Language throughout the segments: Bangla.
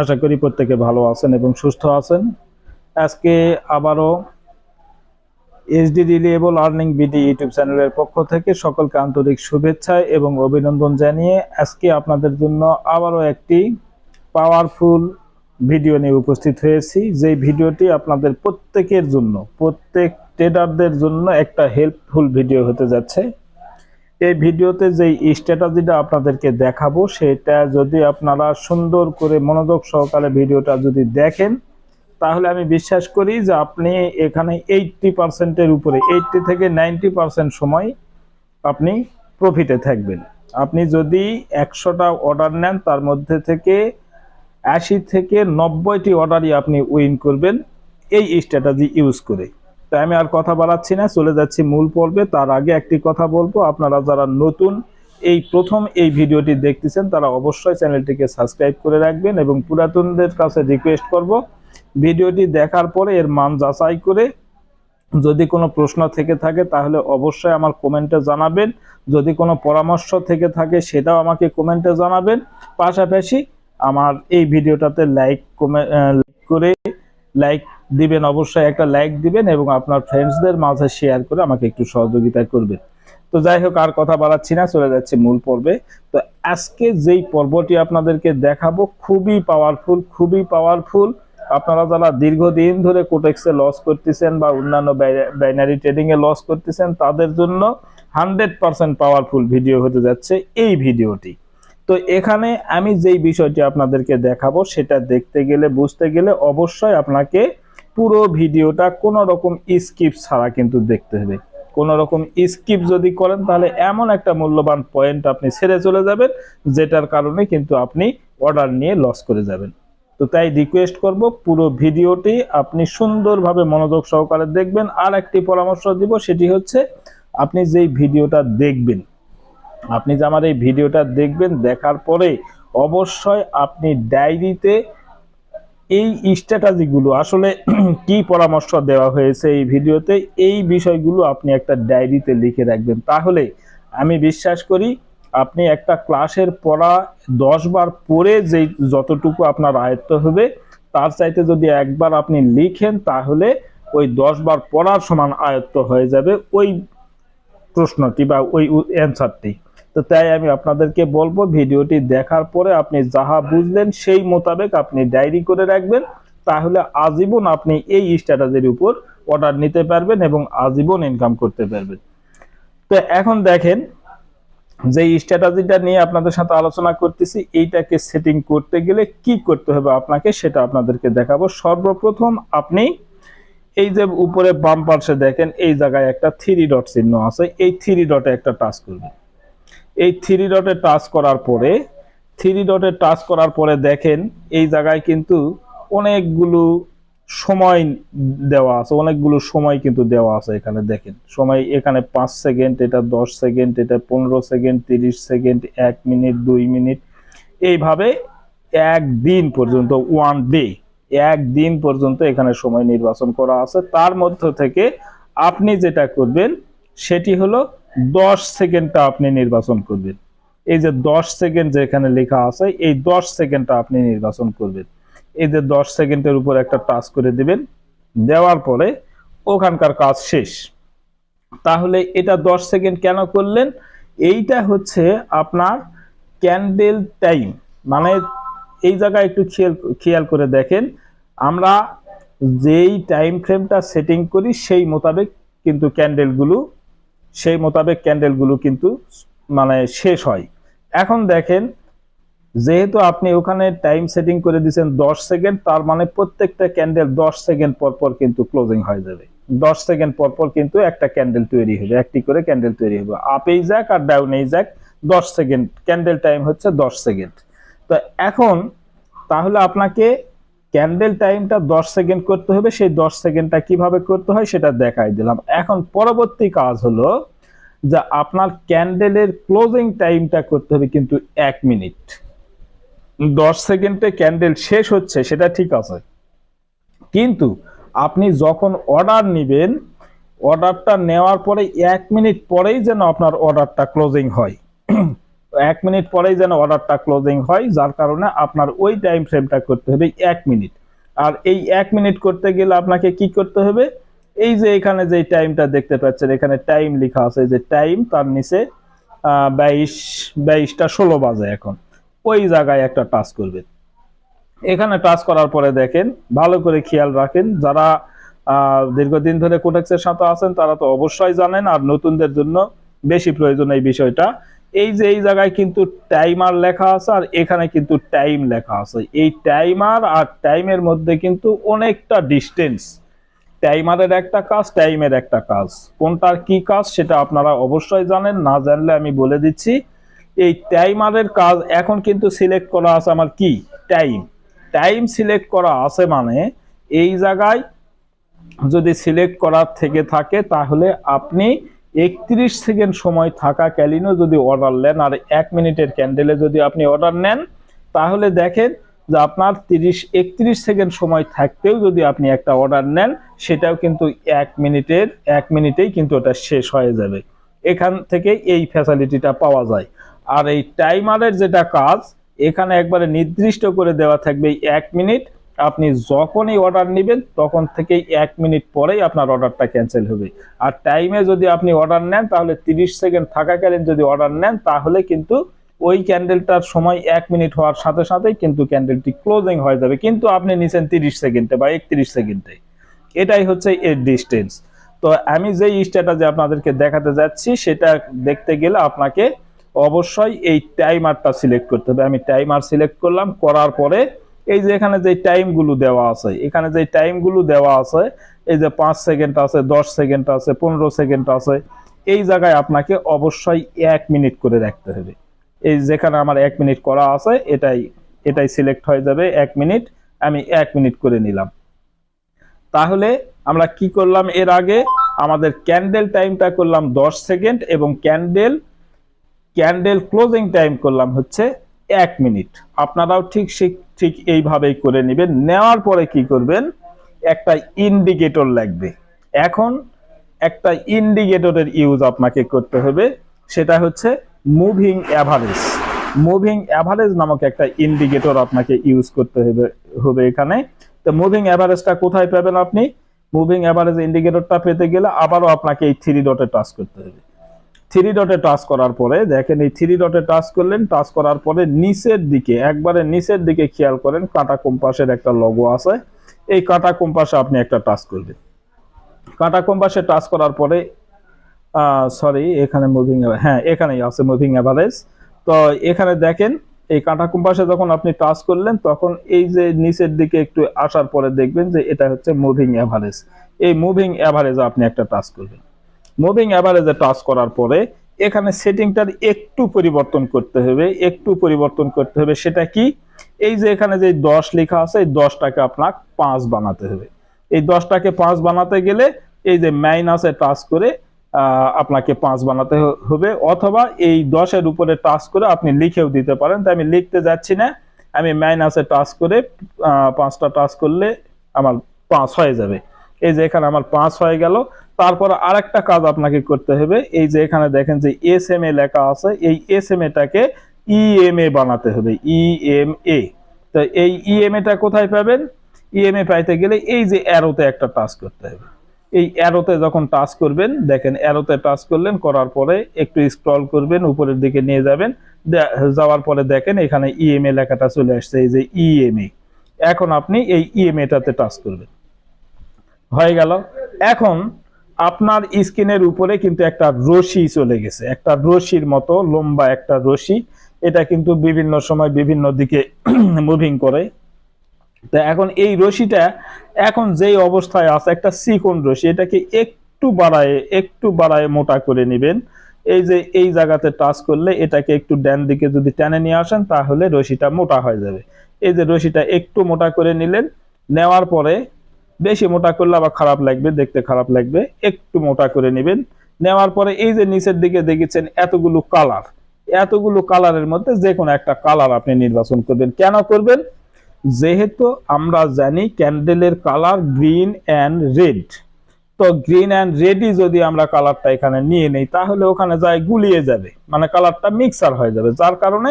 আশা করি প্রত্যেকে ভালো আছেন এবং সুস্থ আছেন। আজকে আবারও HD reliable earning BD YouTube চ্যানেলের পক্ষ থেকে সকলকে আন্তরিক শুভেচ্ছা এবং অভিনন্দন জানিয়ে আজকে আপনাদের জন্য আবারও একটি পাওয়ারফুল ভিডিও নিয়ে উপস্থিত হয়েছি। যে ভিডিওটি আপনাদের প্রত্যেকের জন্য, প্রত্যেক ট্রেডারদের জন্য একটা হেল্পফুল ভিডিও হতে যাচ্ছে। এই ভিডিওতে যে স্ট্র্যাটাজিটা আপনাদেরকে দেখাবো, সেটা যদি আপনারা সুন্দর করে মনোযোগ সহকারে ভিডিওটা যদি দেখেন, তাহলে আমি বিশ্বাস করি যে আপনি এখানে এইটটি পার্সেন্টের উপরে এইটটি থেকে নাইনটি পার্সেন্ট সময় আপনি প্রফিটে থাকবেন। আপনি যদি একশোটা অর্ডার নেন, তার মধ্যে থেকে আশি থেকে নব্বইটি অর্ডারই আপনি উইন করবেন, এই স্ট্র্যাটাজি ইউজ করে। তাই আমি আর কথা বাড়াচ্ছি না, চলে যাচ্ছি মূল পর্বে। তার আগে একটি কথা বলব, আপনারা যারা নতুন এই প্রথম এই ভিডিওটি দেখতেছেন, তারা অবশ্যই চ্যানেলটিকে সাবস্ক্রাইব করে রাখবেন এবং পুরাতনদের কাছে রিকোয়েস্ট করব, ভিডিওটি দেখার পরে এর মান যাচাই করে যদি কোনো প্রশ্ন থেকে থাকে, তাহলে অবশ্যই আমার কমেন্টে জানাবেন। যদি কোনো পরামর্শ থেকে থাকে, সেটাও আমাকে কমেন্টে জানাবেন। পাশাপাশি আমার এই ভিডিওটাতে লাইক করে লাইক দিবেন, অবশ্যই একটা লাইক দিবেন এবং আপনার ফ্রেন্ডসদের মাঝে শেয়ার করে আমাকে একটু সহযোগিতা করবেন। তো যাই হোক, আর কথা বাড়াচ্ছি না, চলে যাচ্ছে মূল পর্বে। তো আজকে যেই পর্বটি আপনাদেরকে দেখাবো, খুবই পাওয়ারফুল খুবই পাওয়ারফুল আপনারা যারা দীর্ঘদিন ধরে কোটেক্সে লস করতেছেন বা অন্যান্য বাইনারি ট্রেডিং এ লস করতেছেন, তাদের জন্য হান্ড্রেড পার্সেন্ট পাওয়ারফুল ভিডিও হতে যাচ্ছে এই ভিডিওটি তো এখানে আমি যেই বিষয়টি আপনাদেরকে দেখাবো, সেটা দেখতে গেলে, বুঝতে গেলে অবশ্যই আপনাকে পুরো ভিডিওটা কোনো রকম স্কিপ ছাড়া কিন্তু দেখতে হবে। কোনো রকম স্কিপ যদি করেন, তাহলে এমন একটা মূল্যবান পয়েন্ট আপনি ছেড়ে চলে যাবেন, যেটার কারণে কিন্তু আপনি অর্ডার নিয়ে লস করে যাবেন। তো তাই রিকোয়েস্ট করব, পুরো ভিডিওটি আপনি সুন্দরভাবে মনোযোগ সহকারে দেখবেন। আর একটি পরামর্শ দিব, সেটি হচ্ছে আপনি যেই ভিডিওটা দেখবেন, আপনি যে আমার এই ভিডিওটা দেখবেন, দেখার পরে অবশ্যই আপনি ডায়েরিতে এই স্ট্র্যাটাজিগুলো আসলে কি পরামর্শ দেওয়া হয়েছে এই ভিডিওতে, এই বিষয়গুলো আপনি একটা ডায়েরিতে লিখে রাখবেন। তাহলে আমি বিশ্বাস করি আপনি একটা ক্লাসের পড়া দশ বার পড়ে যেই যতটুকু আপনার আয়ত্ত হবে, তার চাইতে যদি একবার আপনি লিখেন, তাহলে ওই দশ বার পড়ার সমান আয়ত্ত হয়ে যাবে ওই প্রশ্নটি বা ওই অ্যান্সারটি তো তাই আমি আপনাদেরকে বলব, ভিডিওটি দেখার পরে আপনি যাহা বুঝলেন সেই মোতাবেক আপনি ডায়েরি করে রাখবেন। তাহলে আজীবন আপনি এই স্ট্র্যাটাজির উপর অর্ডার নিতে পারবেন এবং আজীবন ইনকাম করতে পারবেন। তো এখন দেখেন, যে স্ট্র্যাটাজিটা নিয়ে আপনাদের সাথে আলোচনা করতেছি, এইটাকে সেটিং করতে গেলে কি করতে হবে আপনাকে সেটা আপনাদেরকে দেখাবো। সর্বপ্রথম আপনি এই যে উপরে বাম পাশে দেখেন, এই জায়গায় একটা থ্রি ডট চিহ্ন আছে, এই থ্রি ডটে একটা টাচ করবেন। এই থ্রি ডটে টাচ করার পরে থ্রি ডটে টাচ করার পরে দেখেন, এই জায়গায় কিন্তু অনেকগুলো সময় দেওয়া আছে, অনেকগুলো সময় কিন্তু দেওয়া আছে এখানে দেখেন। সময় এখানে পাঁচ সেকেন্ড, এটা দশ সেকেন্ড, এটা পনেরো সেকেন্ড, তিরিশ সেকেন্ড, এক মিনিট, দুই মিনিট। এইভাবে একদিন পর্যন্ত ওয়ান ডে একদিন পর্যন্ত এখানে সময় নির্বাচন করা আছে। তার মধ্য থেকে আপনি যেটা করবেন, সেটি হলো দশ সেকেন্ডটা আপনি নির্বাচন করবেন। এই যে দশ সেকেন্ড যেখানে লেখা আছে, এই দশ সেকেন্ডটা আপনি নির্বাচন করবেন। এই যে দশ সেকেন্ডের উপর একটা টাচ করে দিবেন। দেওয়ার পরে ওখানকার কাজ শেষ। তাহলে এটা দশ সেকেন্ড কেন করলেন? এইটা হচ্ছে আপনার ক্যান্ডেল টাইম। মানে এই জায়গায় একটু খেয়াল খেয়াল করে দেখেন, আমরা যেই টাইম ফ্রেমটা সেটিং করি, সেই মোতাবেক কিন্তু ক্যান্ডেলগুলো সেই মোতাবেক ক্যান্ডেলগুলো কিন্তু মানে শেষ হয়। এখন দেখেন, যেহেতু আপনি ওখানে টাইম সেটিং করে দিয়েছেন দশ সেকেন্ড তার মানে প্রত্যেকটা ক্যান্ডেল দশ সেকেন্ড পর পর কিন্তু ক্লোজিং হয়ে যাবে। দশ সেকেন্ড পর পর কিন্তু একটা ক্যান্ডেল তৈরি হবে একটি করে ক্যান্ডেল তৈরি হবে আপেই যাক আর ডাউনেই যাক, দশ সেকেন্ড ক্যান্ডেল টাইম হচ্ছে দশ সেকেন্ড তো এখন তাহলে আপনাকে ক্যান্ডেল টাইমটা দশ সেকেন্ড করতে হবে, সেই দশ সেকেন্ডটা কীভাবে করতে হয় সেটা দেখাই দিলাম। এখন পরবর্তী কাজ হলো যে আপনার ক্যান্ডেলের ক্লোজিং টাইমটা করতে হবে কিন্তু এক মিনিট দশ সেকেন্ডে ক্যান্ডেল শেষ হচ্ছে, সেটা ঠিক আছে। কিন্তু আপনি যখন অর্ডার নেবেন অর্ডারটা নেওয়ার পরে এক মিনিট পরেই যেন আপনার অর্ডারটা ক্লোজিং হয়। এক মিনিট পরেই যেন অর্ডারটা ক্লোজিং হয়, যার কারণে আপনার ওই টাইম ফ্রেমটা করতে হবে এক মিনিট। আর এই এক মিনিট করতে গেলে আপনাকে কি করতে হবে? এই যে এখানে যে টাইমটা দেখতে পাচ্ছেন, এখানে টাইম লেখা আছে যে টাইম তার নিচে বাইশ, বাইশটা ষোলো বাজে এখন। ওই জায়গায় একটা টাচ করবেন। এখানে টাচ করার পরে দেখেন, ভালো করে খেয়াল রাখেন, যারা দীর্ঘদিন ধরে কোটেক্সের সাথে আছেন, তারা তো অবশ্যই জানেন, আর নতুনদের জন্য বেশি প্রয়োজন এই বিষয়টা। এই যে এই জায়গায় কিন্তু টাইমার লেখা আছে আর এখানে কিন্তু টাইম লেখা আছে। এই টাইমার আর টাইমের মধ্যে কিন্তু অনেকটা ডিস্টেন্স টাইমারের একটা কাজ টাইমের একটা কাজ। কোনটার কি কাজ সেটা আপনারা অবশ্যই জানেন, না জানলে আমি বলে দিচ্ছি। এই টাইমারের কাজ এখন কিন্তু সিলেক্ট করা আছে আমার কি? টাইম টাইম সিলেক্ট করা আছে মানে এই জায়গায় যদি সিলেক্ট করার থেকে থাকে তাহলে আপনি একত্রিশ সেকেন্ড সময় থাকা ক্যালিনও যদি অর্ডার নেন, আর এক মিনিটের ক্যান্ডেলে যদি আপনি অর্ডার নেন, তাহলে দেখেন যে আপনার তিরিশ, একত্রিশ সেকেন্ড সময় থাকতেও যদি আপনি একটা অর্ডার নেন, সেটাও কিন্তু এক মিনিটের, এক মিনিটেই কিন্তু ওটা শেষ হয়ে যাবে। এখান থেকে এই ফ্যাসিলিটিটা পাওয়া যায়। আর এই টাইমারের যেটা কাজ, এখানে একবারে নির্দিষ্ট করে দেওয়া থাকবে এক মিনিট আপনি যখনই অর্ডার নেবেন, তখন থেকেই এক মিনিট পরেই আপনার অর্ডারটা ক্যান্সেল হবে। আর টাইমে যদি আপনি অর্ডার নেন, তাহলে তিরিশ সেকেন্ড থাকাকালীন যদি অর্ডার নেন, তাহলে কিন্তু ওই ক্যান্ডেলটার সময় এক মিনিট হওয়ার সাথে সাথেই কিন্তু ক্যান্ডেলটি ক্লোজিং হয়ে যাবে। কিন্তু আপনি নিছেন তিরিশ সেকেন্ডে বা একত্রিশ সেকেন্ডে। এটাই হচ্ছে এর ডিস্টেন্স তো আমি যেই স্ট্যাটাসে আপনাদেরকে দেখাতে যাচ্ছি, সেটা দেখতে গেলে আপনাকে অবশ্যই এই টাইমারটা সিলেক্ট করতে হবে। আমি টাইমার সিলেক্ট করলাম, করার পরে এই যে এখানে যে টাইমগুলো দেওয়া আছে, এখানে যে টাইমগুলো দেওয়া আছে, এই যে পাঁচ সেকেন্ড আছে, দশ সেকেন্ড আছে, পনেরো সেকেন্ড আছে, এই জায়গায় আপনাকে অবশ্যই এক মিনিট করে রাখতে হবে। এই যেখানে আমার এক মিনিট করা আছে, এটাই এটাই সিলেক্ট হয়ে যাবে, এক মিনিট আমি এক মিনিট করে নিলাম। তাহলে আমরা কি করলাম এর আগে? আমাদের ক্যান্ডেল টাইমটা করলাম দশ সেকেন্ড এবং ক্যান্ডেল ক্যান্ডেল ক্লোজিং টাইম করলাম হচ্ছে এক মিনিট। আপনারাও ঠিক ঠিক এইভাবেই করে নেবেন। নেওয়ার পরে কি করবেন? একটা ইন্ডিকেটর লাগবে। এখন একটা ইন্ডিকেটরের ইউজ আপনাকে করতে হবে। সেটা হচ্ছে মুভিং অ্যাভারেজ মুভিং অ্যাভারেজ নামক একটা ইন্ডিকেটর আপনাকে ইউজ করতে হবে হবে এখানে। তো মুভিং অ্যাভারেজটা কোথায় পাবেন আপনি? মুভিং অ্যাভারেজ ইন্ডিকেটরটা পেতে গেলে আবারও আপনাকে এই থ্রি ডটে টাচ করতে হবে। থ্রি ডটে টাচ করার পরে, দেখেন এই থ্রি ডটে টাচ করলেন, টাচ করার পরে নিচের দিকে, একবারে নিচের দিকে খেয়াল করেন, কাটা কম্পাসের একটা লগো আছে। এই কাটা কম্পাসে আপনি একটা টাচ করবেন। কাটা কম্পাসে টাচ করার পরে সরি এখানে মুভিং হ্যাঁ এখানেই আছে মুভিং অ্যাভারেজ তো এখানে দেখেন, এই কাঁটা কম্পাসে যখন আপনি টাচ করলেন, তখন এই যে নিচের দিকে একটু আসার পরে দেখবেন যে এটা হচ্ছে মুভিং অ্যাভারেজ এই মুভিং অ্যাভারেজে আপনি একটা টাচ করবেন। মুভিং অ্যাভারেজে টাচ করার পরে এখানে সেটিংটার একটু পরিবর্তন করতে হবে, একটু পরিবর্তন করতে হবে, সেটা কি? এই যে এখানে যে দশ লেখা আছে, এই দশটাকে আপনার পাঁচ বানাতে হবে। এই দশটাকে পাঁচ বানাতে গেলে এই যে মাইনাসে টাচ করে আপনাকে পাঁচ বানাতে হবে, অথবা এই দশের উপরে টাচ করে আপনি লিখেও দিতে পারেন। তাই আমি লিখতে যাচ্ছি না, আমি মাইনাসে টাচ করে পাঁচটা টাচ করলে আমার পাঁচ হয়ে যাবে। এই যে এখানে আমার পাঁচ হয়ে গেল তারপর আরেকটা কাজ আপনাকে করতে হবে, এই যে এখানে দেখেন যে এস এম এ লেখা আছে, এই এস এম এটাকে ইএমএ বানাতে হবে, ইএমএ। তো এই ইএমএ টা কোথায় পাবেন? ইএমএ পাইতে গেলে এই যে অ্যারোতে একটা টাচ করতে হবে। এই অ্যারোতে যখন টাচ করবেন, দেখেন অ্যারোতে টাচ করলেন, করার পরে একটু স্ক্রল করবেন, উপরের দিকে নিয়ে যাবেন যাওয়ার পরে দেখেন এখানে ইএমএ লেখাটা চলে আসছে, এই যে ইএমএ। এখন আপনি এই ইএমএটাতে টাচ করবেন। হয়ে গেল। এখন আপনার স্ক্রিনের উপরে কিন্তু একটা রশি চলে গেছে। একটা রশির মতো, লম্বা একটা রশি। এটা কিন্তু বিভিন্ন সময় বিভিন্ন দিকে মুভিং করে। তা এখন এই রশিটা এখন যেই অবস্থায় আছে, একটা চিকন রশি, এটাকে একটু বাড়ায় একটু বাড়ায় মোটা করে নেবেন। এই যে এই জায়গাতে টাচ করলে এটাকে একটু ডান দিকে যদি টেনে নিয়ে আসেন, তাহলে রশিটা মোটা হয়ে যাবে। এই যে রশিটা একটু মোটা করে নিলেন, নেওয়ার পরে বেশি মোটা করলে আবার খারাপ লাগবে, দেখতে খারাপ লাগবে, একটু মোটা করে নেবেন। নেওয়ার পরে এই যে নিচের দিকে দেখেছেন এতগুলো কালার এতগুলো কালারের মধ্যে যে কোনো একটা কালার আপনি নির্বাচন করবেন। কেন করবেন? যেহেতু আমরা জানি ক্যান্ডেলের কালার গ্রিন অ্যান্ড রেড তো গ্রিন অ্যান্ড রেডই যদি আমরা কালারটা এখানে নিয়ে নেই, তাহলে ওখানে যায় গুলিয়ে যাবে। মানে কালারটা মিক্সার হয়ে যাবে। যার কারণে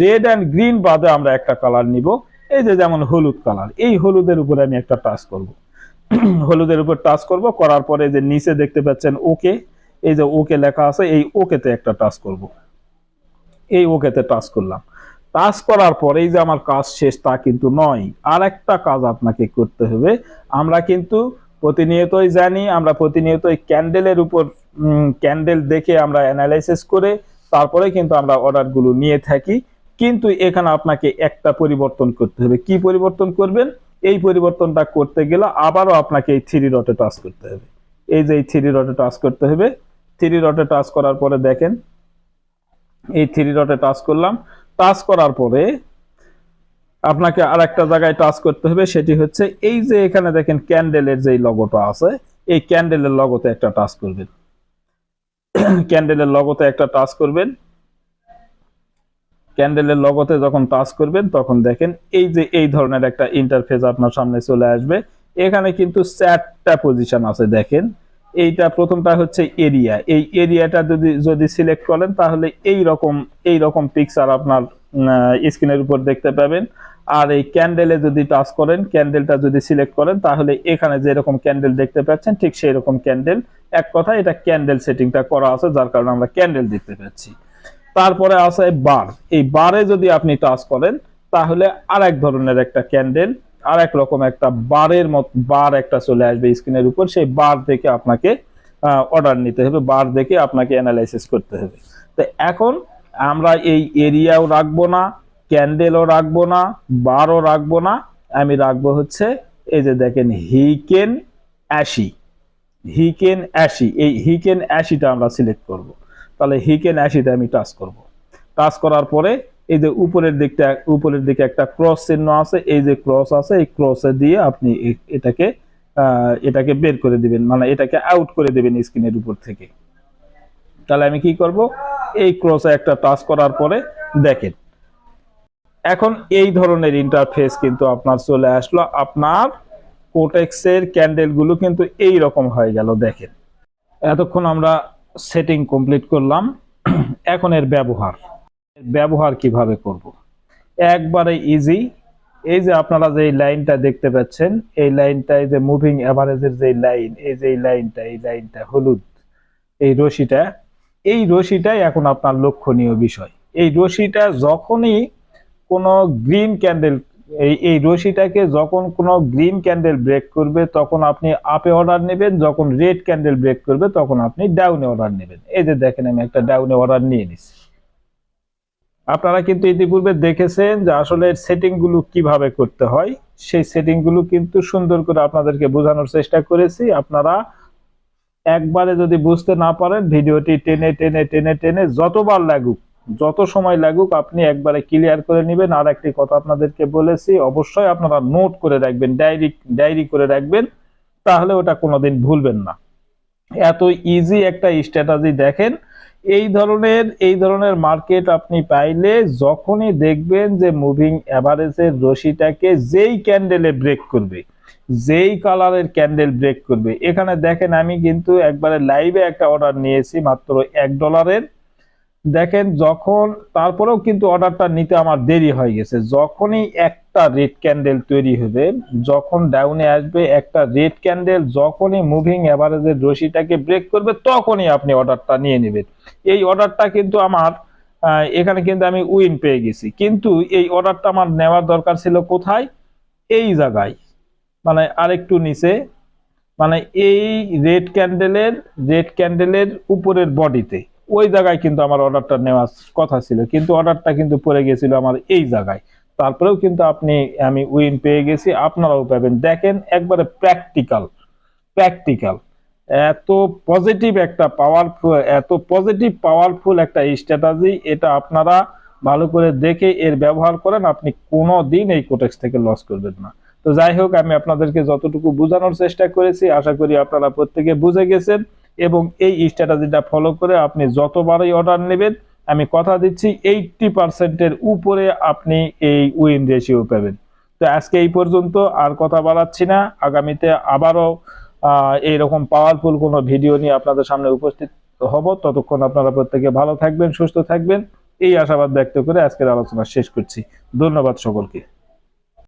রেড অ্যান্ড গ্রিন বাদে আমরা একটা কালার নিব। এই যে যেমন হলুদ কালার এই হলুদের উপরে আমি একটা টাচ করব। হলুদের উপর টাচ করব, করার পরে যে নিচে দেখতে পাচ্ছেন ওকে এই যে ওকে লেখা আছে, এই ওকেতে একটা টাচ করব। এই ওকেতে টাচ করলাম। টাচ করার পরেই যে আমার কাজ শেষ তা কিন্তু নয়। আর একটা কাজ আপনাকে করতে হবে। আমরা কিন্তু প্রতিনিয়তই জানি, আমরা প্রতিনিয়তই ক্যান্ডেলের উপর ক্যান্ডেল দেখে আমরা অ্যানালাইসিস করে তারপরে কিন্তু আমরা অর্ডারগুলো নিয়ে থাকি। কিন্তু এখানে আপনাকে একটা পরিবর্তন করতে হবে। কি পরিবর্তন করবেন? এই পরিবর্তনটা করতে গেলে আবারও আপনাকে এই থ্রি ডটে টাচ করতে হবে। এই যে এই থ্রি ডটে টাচ করতে হবে। থ্রি ডটে টাচ করার পরে দেখেন, এই থ্রি ডটে টাচ করলাম। টাচ করার পরে আপনাকে আর একটা জায়গায় টাচ করতে হবে, সেটি হচ্ছে এই যে এখানে দেখেন ক্যান্ডেলের যে লগোটা আছে, এই ক্যান্ডেলের লগোতে একটা টাচ করবেন। ক্যান্ডেলের লগোতে একটা টাচ করবেন। ক্যান্ডেলের লগতে যখন টাচ করবেন, তখন দেখেন এই যে এই ধরনের একটা ইন্টারফেস আপনার সামনে চলে আসবে। এখানে কিন্তু চারটা পজিশন আছে, দেখেন। এইটা প্রথমটা হচ্ছে এরিয়া এই এরিয়াটা যদি যদি সিলেক্ট করেন, তাহলে এই রকম এই রকম পিকচার আপনার স্ক্রিনের উপর দেখতে পাবেন। আর এই ক্যান্ডেলে যদি টাচ করেন ক্যান্ডেলটা যদি সিলেক্ট করেন, তাহলে এখানে যে রকম ক্যান্ডেল দেখতে পাচ্ছেন, ঠিক সেই রকম ক্যান্ডেল এক কথা এটা ক্যান্ডেল সেটিংটা করা আছে, যার কারণে আমরা ক্যান্ডেল দেখতে পাচ্ছি। তারপরে আছে বার। এই বারে যদি আপনি টাচ করেন, তাহলে আর এক ধরনের একটা ক্যান্ডেল আর এক রকম একটা বারের মত বার একটা চলে আসবে স্ক্রিনের উপর। সেই বার দেখে আপনাকে অর্ডার নিতে হবে, বার দেখে আপনাকে অ্যানালাইসিস করতে হবে। তো এখন আমরা এই এরিয়াও রাখব না ক্যান্ডেলও রাখব না, বারও রাখব না। আমি রাখব হচ্ছে, এই যে দেখেন হিকেন অ্যাশি হিকেন অ্যাশি এই হিকেন অ্যাশিটা আমরা সিলেক্ট করব। তাহলে হিকেন অ্যাশিতে আমি টাচ করব। টাচ করার পরে এই যে উপরের দিকটা, উপরের দিকে একটা ক্রস চিহ্ন আছে, এই যে ক্রস আছে, এই ক্রসে দিয়ে আপনি এটাকে এটাকে বের করে দিবেন মানে এটাকে আউট করে দিবেন স্ক্রিনের উপর থেকে। তাহলে আমি কি করব? এই ক্রসে একটা টাচ করার পরে দেখেন, এখন এই ধরনের ইন্টারফেস কিন্তু আপনার চলে আসলো, আপনার কোটেক্সের ক্যান্ডেলগুলো কিন্তু এই রকম হয়ে গেল, দেখেন। এতক্ষণ আমরা সেটিং কমপ্লিট করলাম। এখন এর ব্যবহার। ব্যবহার কীভাবে করব? একবারে ইজি এই যে আপনারা যে লাইনটা দেখতে পাচ্ছেন, এই লাইনটা, এই যে মুভিং এভারেজের যে লাইন এই যে লাইনটা, এই লাইনটা হলুদ, এই রশিটা, এই রশিটাই এখন আপনার লক্ষণীয় বিষয়। এই রশিটা যখনই কোনো গ্রিন ক্যান্ডেল এই এই রশিটাকে যখন কোনো গ্রিন ক্যান্ডেল ব্রেক করবে, তখন আপনি আপে অর্ডার নেবেন, যখন রেড ক্যান্ডেল ব্রেক করবে, তখন আপনি ডাউনে অর্ডার নেবেন। এই যে দেখেন, আমি একটা ডাউনে অর্ডার নিয়ে নিছি আপনারা কিন্তু ইতিপূর্বে দেখেছেন যে আসলে সেটিংগুলো কীভাবে করতে হয়। সেই সেটিংগুলো কিন্তু সুন্দর করে আপনাদেরকে বোঝানোর চেষ্টা করেছি। আপনারা একবারে যদি বুঝতে না পারেন, ভিডিওটি টেনে টেনে টেনে টেনে যতবার লাগুক যত সময় লাগুক, আপনি একবারে ক্লিয়ার করে নেবেন। আর একটি কথা আপনাদেরকে বলেছি, অবশ্যই আপনারা নোট করে রাখবেন ডায়েরি ডায়েরি করে রাখবেন, তাহলে ওটা কোনোদিন ভুলবেন না। এত ইজি একটা স্ট্র্যাটাজি দেখেন, এই ধরনের এই ধরনের মার্কেট আপনি পাইলে যখনই দেখবেন যে মুভিং অ্যাভারেজের রশিটাকে যেই ক্যান্ডেলে ব্রেক করবে, যেই কালারের ক্যান্ডেল ব্রেক করবে। এখানে দেখেন আমি কিন্তু একবারে লাইভে একটা অর্ডার নিয়েছি, মাত্র এক ডলারের দেখেন যখন, তারপরেও কিন্তু অর্ডারটা নিতে আমার দেরি হয়ে গেছে। যখনই একটা রেড ক্যান্ডেল তৈরি হবে, যখন ডাউনে আসবে একটা রেড ক্যান্ডেল যখনই মুভিং অ্যাভারেজের রশিটাকে ব্রেক করবে, তখনই আপনি অর্ডারটা নিয়ে নেবেন। এই অর্ডারটা কিন্তু আমার এখানে কিন্তু আমি উইন পেয়ে গেছি। কিন্তু এই অর্ডারটা আমার নেওয়ার দরকার ছিল কোথায়? এই জায়গায়। মানে আরেকটু নিচে। মানে এই রেড ক্যান্ডেলের রেড ক্যান্ডেলের উপরের বডিতে ওই জায়গায় কিন্তু আমার অর্ডারটা নেওয়ার কথা ছিল। কিন্তু অর্ডারটা কিন্তু পড়ে গেছিল আমার এই জায়গায়। তারপরেও কিন্তু আপনি, আমি উইন পেয়ে গেছি। আপনারাও পাবেন। দেখেন, একবারে প্র্যাকটিক্যাল প্র্যাকটিক্যাল এত পজিটিভ একটা পাওয়ারফুল এত পজিটিভ পাওয়ারফুল একটা স্ট্র্যাটাজি এটা আপনারা ভালো করে দেখে এর ব্যবহার করেন। আপনি কোনো দিন এই কোটেক্স থেকে লস করবেন না। তো যাই হোক, আমি আপনাদেরকে যতটুকু বোঝানোর চেষ্টা করেছি, আশা করি আপনারা প্রত্যেকে বুঝে গেছেন। এবং এই স্ট্র্যাটাজিটা ফলো করে আপনি যতবারই অর্ডার নেবেন, আমি কথা দিচ্ছি এইটটি পার্সেন্টের উপরে আপনি এই উইন রেশিও পাবেন। তো আজকে এই পর্যন্ত আর কথা বাড়াচ্ছি না। আগামীতে আবারও এইরকম পাওয়ারফুল কোনো ভিডিও নিয়ে আপনাদের সামনে উপস্থিত হব। ততক্ষণ আপনারা প্রত্যেকে ভালো থাকবেন, সুস্থ থাকবেন। এই আশাবাদ ব্যক্ত করে আজকের আলোচনা শেষ করছি। ধন্যবাদ সকলকে।